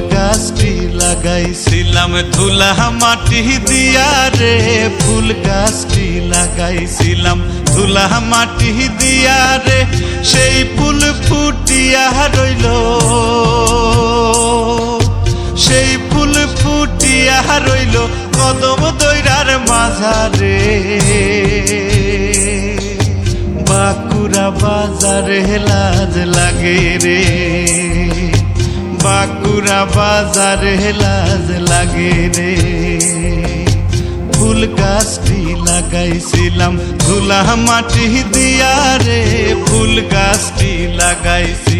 গাছটি লাগাইছিলাম, ধুলা মাটি দিয়া রে। ফুল গাছটি লাগাইছিলাম, ধুলা মাটি দিয়া রে। সেই ফুল ফুটিয়া রইল। সেই ফুল ফুটিয়া রইল কদম দৈরার মাঝারে। বাঁকুড়া বাজারে লাজ লাগে রে। বাঁকুড়া বাজারে লাজ লাগে রে ফুল গাছটি লাগাইছিলাম ধুলা মাটি দিয়া রে ফুল গাছটি লাগাইছিলাম